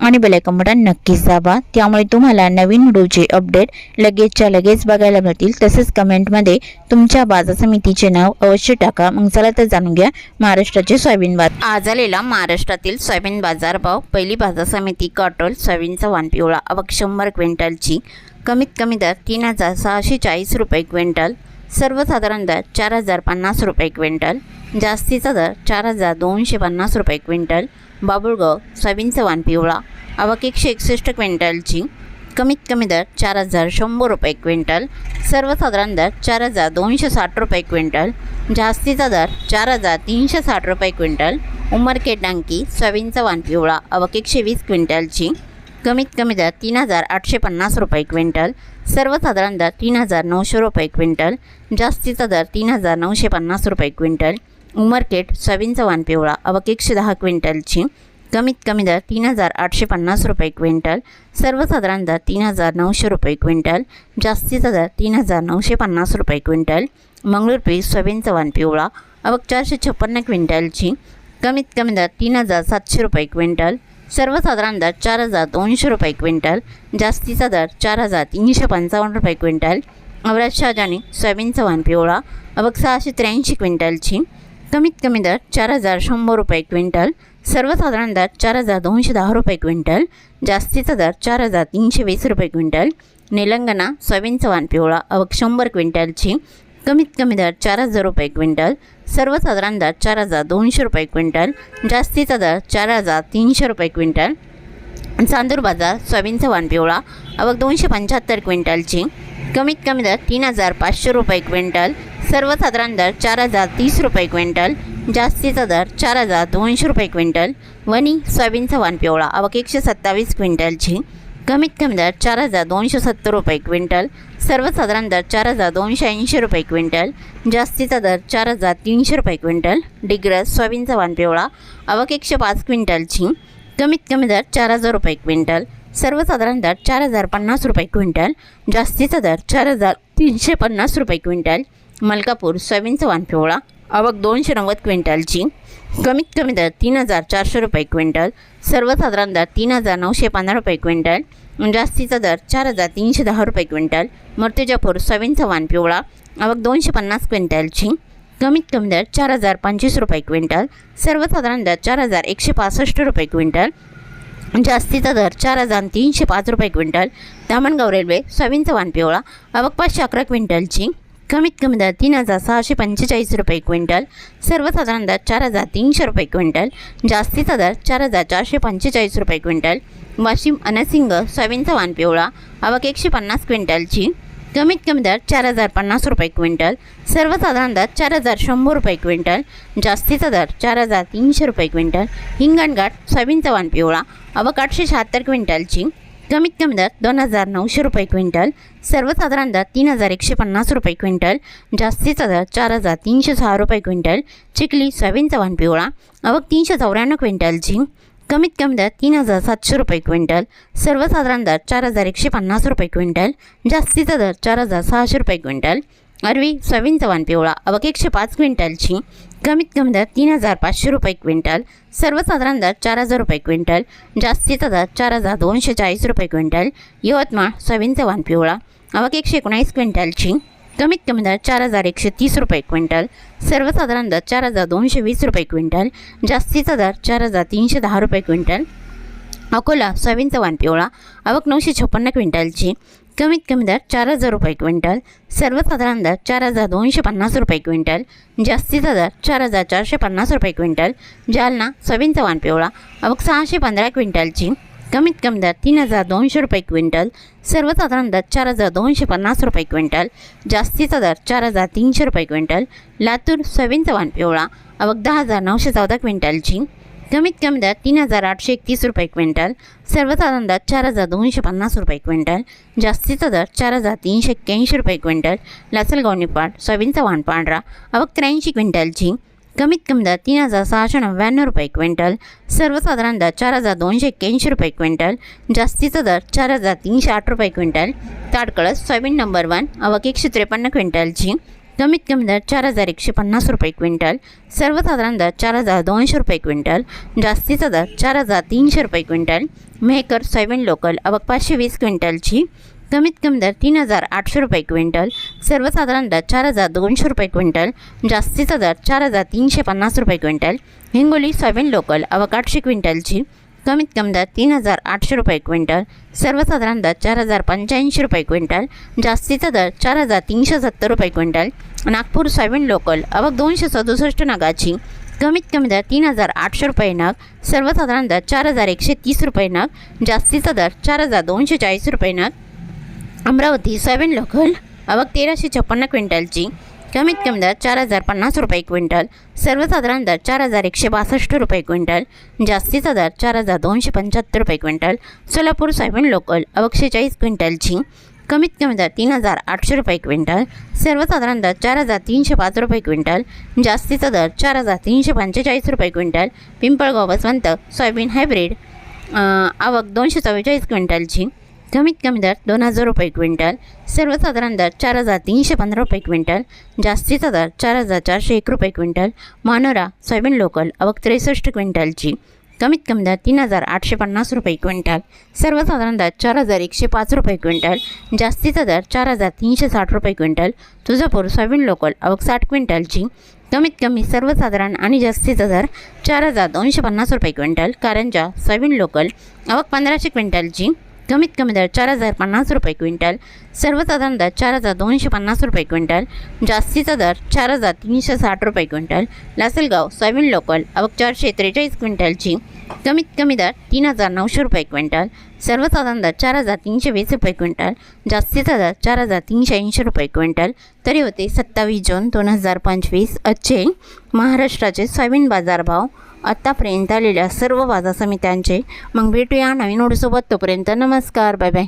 आणि bell icon button नक्कीच दाबा. त्यामुळे तुम्हाला नवीन व्हिडिओचे अपडेट लगेचच्या लगेच बघायला मिळतील. तसेच कमेंटमध्ये तुमच्या बाजार समितीचे नाव अवश्य टाका. मग चला तर जाणून घ्या महाराष्ट्राचे सोयाबीन बाजार. आज आलेला महाराष्ट्रातील सोयाबीन बाजार भाव. पहिली बाजार समिती कॉटोल सोयाबीनचा वाण पिवळा. अवघ शंभर क्विंटलची. कमीत कमी दर तीन हजार सहाशे चाळीस रुपये क्विंटल. सर्वसाधारण दर चार हजार पन्नास रुपये क्विंटल. जास्तीचा दर चार हजार दोनशे पन्नास रुपये क्विंटल. बाबुळगाव सोयाबीनचा वाण पिवळा. आवक एकशे एकसष्ट क्विंटलची. कमीत कमी दर चार हजार शंभर रुपये क्विंटल. सर्वसाधारण दर चार हजार दोनशे साठ रुपये क्विंटल. जास्तीचा दर चार हजार तीनशे साठ रुपये क्विंटल. उमरखेड डांकी सोयाबीनचा वानपिवळा आवक एकशे वीस क्विंटलची. कमीत कमी दर तीन हजार आठशे पन्नास रुपये क्विंटल. सर्वसाधारण दर तीन हजार नऊशे रुपये क्विंटल. जास्तीचा दर तीन हजार नऊशे पन्नास रुपये क्विंटल. उमरकेट सोयाबीनचा वानपिवळा आवक एकशे दहा क्विंटलची. कमीत कमी दर तीन हजार आठशे पन्नास रुपये क्विंटल सर्वसाधारण दर तीन हजार नऊशे रुपये क्विंटल जास्तीचा दर तीन हजार नऊशे पन्नास रुपये क्विंटल मंगळूर पीक सोयाबीनचा वाण पिवळा अवक चारशे छप्पन्न क्विंटलची कमीत कमी दर तीन हजार सातशे रुपये क्विंटल सर्वसाधारण दर चार हजार दोनशे रुपये क्विंटल जास्तीचा दर चार हजार तीनशे पंचावन्न रुपये क्विंटल अवराज शाहजानी सोयाबीनचा वाण पिवळा अवक सहाशे त्र्याऐंशी क्विंटलची कमीत कमी दर चार हजार शंभर रुपये क्विंटल सर्वसाधारण दर चार हजार दोनशे दहा रुपये क्विंटल जास्तीचा दर चार हजार तीनशे वीस रुपये क्विंटल निलंगणा सोयाबीनचा वाण पिवळा अवक शंभर क्विंटलची कमीत कमी दर चार हजार रुपये क्विंटल सर्वसाधारण दर चार हजार दोनशे रुपये क्विंटल जास्तीचा दर चार हजार तीनशे रुपये क्विंटल चांदूर बाजार सोयाबीनचा वाण पिवळा अवक दोनशे पंच्याहत्तर क्विंटलची कमीत कमी दर तीन हजार पाचशे रुपये क्विंटल सर्वसाधारण दर चार हजार तीस रुपये क्विंटल जास्तीचा दर चार हजार दोनशे रुपये क्विंटल वनी सोयाबीनचा वाण पिवळा आवक एकशे सत्तावीस क्विंटलची कमीत कमी दर चार हजार दोनशे सत्तर रुपये क्विंटल सर्वसाधारण दर चार हजार दोनशे ऐंशी रुपये क्विंटल जास्तीचा दर चार हजार तीनशे रुपये क्विंटल डिग्रस सोयाबीनचा वाण पिवळा अवक एकशे पाच क्विंटलची कमीत कमी दर चार हजार रुपये क्विंटल सर्वसाधारण दर चार हजार पन्नास रुपये क्विंटल जास्तीचा दर चार हजार तीनशे पन्नास रुपये क्विंटल मलकापूर सोयाबीनचा वाण पिवळा आवक दोनशे नव्वद क्विंटलची. कमीत कमी दर तीन हजार चारशे रुपये क्विंटल. सर्वसाधारण दर तीन हजार नऊशे पंधरा रुपये क्विंटल. जास्तीचा दर चार हजार तीनशे दहा रुपये क्विंटल. मूर्तिजापूर सवीन चव्हाण पिवळा. आवक दोनशे पन्नास क्विंटलची. कमीत कमी दर चार हजार पंचवीस रुपये क्विंटल. सर्वसाधारण दर चार हजार एकशे पासष्ट रुपये क्विंटल. जास्तीचा दर चार हजार तीनशे पाच रुपये क्विंटल. दामणगाव रेल्वे सवीन चव्हाण पिवळा. आवक पाचशे अकरा क्विंटलची. कमीत कमी दर तीन हजार सहाशे पंचेचाळीस रुपये क्विंटल सर्वसाधारण दर चार हजार तीनशे रुपये क्विंटल जास्तीचा दर चार हजार चारशे पंचेचाळीस रुपये क्विंटल वाशिम अनसिंग सोयाबीनचा वाण पिवळा आवक एकशे पन्नास क्विंटलची कमीत कमी दर चार हजार पन्नास रुपये क्विंटल सर्वसाधारण दर चार हजार शंभर रुपये क्विंटल जास्तीचा दर चार हजार तीनशे रुपये क्विंटल हिंगणघाट सोयाबीनचा वाण पिवळा आवक आठशे शहात्तर क्विंटलची कमीत कमी दर दोन हजार नऊशे रुपये क्विंटल सर्वसाधारण दर तीन हजार एकशे पन्नास रुपये क्विंटल जास्तीचा दर चार हजार तीनशे सहा रुपये क्विंटल चिखली सोयाबीन चव्हाण पिवळा आवक तीनशे चौऱ्याण्णव क्विंटल झिंक कमीत कमी दर तीन हजार सातशे रुपये क्विंटल सर्वसाधारण दर चार हजार एकशे पन्नास रुपये क्विंटल जास्तीचा दर चार हजार सहाशे रुपये क्विंटल अरवी सोयाबीन चव्हाण पिवळा अवक एकशे पाच क्विंटलची कमीत कमी दर तीन हजार पाचशे रुपये क्विंटल सर्वसाधारण दर चार हजार रुपये क्विंटल जास्तीचा दर चार हजार दोनशे चाळीस रुपये क्विंटल यवतमाळ सोयाबीनचा वाण पिवळा अवाक एकशे एकोणीस क्विंटलची कमीत कमी दर चार हजार एकशे तीस रुपये क्विंटल सर्वसाधारण दर चार हजार दोनशे वीस रुपये क्विंटल जास्तीचा दर चार हजार तीनशे दहा रुपये क्विंटल अकोला सोयाबीनचा वाण पिवळा आवक नऊशे छप्पन्न क्विंटलची कमीत कमी दर चार हजार रुपये क्विंटल सर्वसाधारण दर चार हजार दोनशे पन्नास रुपये क्विंटल जास्तीचा दर चार हजार चारशे पन्नास रुपये क्विंटल जालना सोयाबीनचा वाण पिवळा आवक सहाशे पंधरा क्विंटलची कमीत कमी दर तीन हजार दोनशे रुपये क्विंटल सर्वसाधारण दर चार हजार दोनशे पन्नास रुपये क्विंटल जास्तीचा दर चार हजार तीनशे रुपये क्विंटल लातूर सोयाबीनचा वाण पिवळा अवघ दहा हजार नऊशे चौदा क्विंटलची कमीत कमी दर तीन हजार आठशे एकतीस रुपये क्विंटल सर्वसाधारण दर चार हजार दोनशे पन्नास रुपये क्विंटल जास्तीचा दर चार हजार तीनशे एक्क्याऐंशी रुपये क्विंटल लासलगाव निपाट सोयाबीनचा वाण पांढरा अवक त्र्याऐंशी क्विंटलची कमीत कमी दर तीन हजार सहाशे नव्याण्णव रुपये क्विंटल सर्वसाधारण दर चार हजार दोनशे एक्क्याऐंशी रुपये क्विंटल जास्तीचा दर चार हजार तीनशे आठ रुपये quintal Tadkalas soybean number one अवक एकशे त्रेपन्न क्विंटलची कमीत कमी दर चार हजार एकशे पन्नास रुपये क्विंटल सर्वसाधारण दर चार हजार दोनशे रुपये क्विंटल जास्तीचा दर चार हजार तीनशे रुपये क्विंटल मेहकर सोयाबीन लोकल अवक पाचशे वीस क्विंटलची कमीत कमी दर तीन हजार आठशे रुपये क्विंटल सर्वसाधारण दर चार हजार दोनशे रुपये क्विंटल जास्तीचा दर चार हजार तीनशे पन्नास रुपये क्विंटल हिंगोली सोयाबीन लोकल अवक आठशे क्विंटलची कमीत कमी दर तीन हजार आठशे रुपये क्विंटल सर्वसाधारण दर चार हजार पंच्याऐंशी रुपये क्विंटल जास्तीचा दर चार हजार तीनशे सत्तर रुपये क्विंटल नागपूर सोयाबीन लोकल अवघ दोनशे सदुसष्ट नगाची कमीत कमी दर तीन हजार आठशे रुपये नग सर्वसाधारण दर चार हजार एकशे तीस रुपये नग जास्तीचा दर चार हजार दोनशे चाळीस रुपये नग अमरावती सोयाबीन लोकल अवघ तेराशे छप्पन्न क्विंटलची कमीत कमी दर चार हजार पन्नास रुपये क्विंटल. सर्वसाधारण दर चार हजार एकशे बासष्ट रुपये क्विंटल. जास्तीचा दर चार हजार दोनशे पंच्याहत्तर रुपये क्विंटल. सोलापूर सोयाबीन लोकल आवक शेचाळीस क्विंटलची कमीत कमी दर तीन हजार आठशे रुपये क्विंटल. सर्वसाधारण दर चार हजार तीनशे पाच रुपये क्विंटल. जास्तीचा दर चार हजार तीनशे पंचेचाळीस रुपये quintal. Pimpalgaon Baswant soybean hybrid आवक दोनशे चव्वेचाळीस क्विंटलची कमीत कमी दर दोन हजार रुपये क्विंटल सर्वसाधारण दर चार हजार तीनशे पंधरा रुपये क्विंटल जास्तीचा दर चार हजार चारशे एक रुपये क्विंटल मानोरा सोयाबीन लोकल अवक त्रेसष्ट क्विंटलची. कमीत कमी दर तीन हजार आठशे पन्नास रुपये क्विंटल सर्वसाधारण दर चार हजार एकशे पाच रुपये क्विंटल जास्तीचा दर चार हजार तीनशे साठ रुपये क्विंटल तुळजापूर सोयाबीन लोकल अवक साठ क्विंटलची. कमीत कमी सर्वसाधारण आणि जास्तीचा दर चार हजार दोनशे पन्नास रुपये क्विंटल कारंजा सोयाबीन लोकल अवक पंधराशे क्विंटलची. कमीत कमी दर चार हजार पन्नास रुपये क्विंटल सर्वसाधारण दर चार हजार दोनशे पन्नास रुपये क्विंटल जास्तीचा दर चार हजार तीनशे साठ रुपये क्विंटल लासलगाव सोयाबीन लोकल आवक चारशे त्रेचाळीस क्विंटलची कमीत कमी दर तीन हजार नऊशे रुपये क्विंटल सर्वसाधारण दर चार हजार तीनशे वीस रुपये क्विंटल जास्तीचा दर चार हजार तीनशे ऐंशी रुपये क्विंटल तरी होते सत्तावीस जून दोन हजार पंचवीस आजचे महाराष्ट्राचे सोयाबीन बाजारभाव आत्तापर्यंत आलेल्या सर्व बाजार समित्यांचे मग भेटूया नवीन ओढीसोबत तोपर्यंत नमस्कार. Bye bye.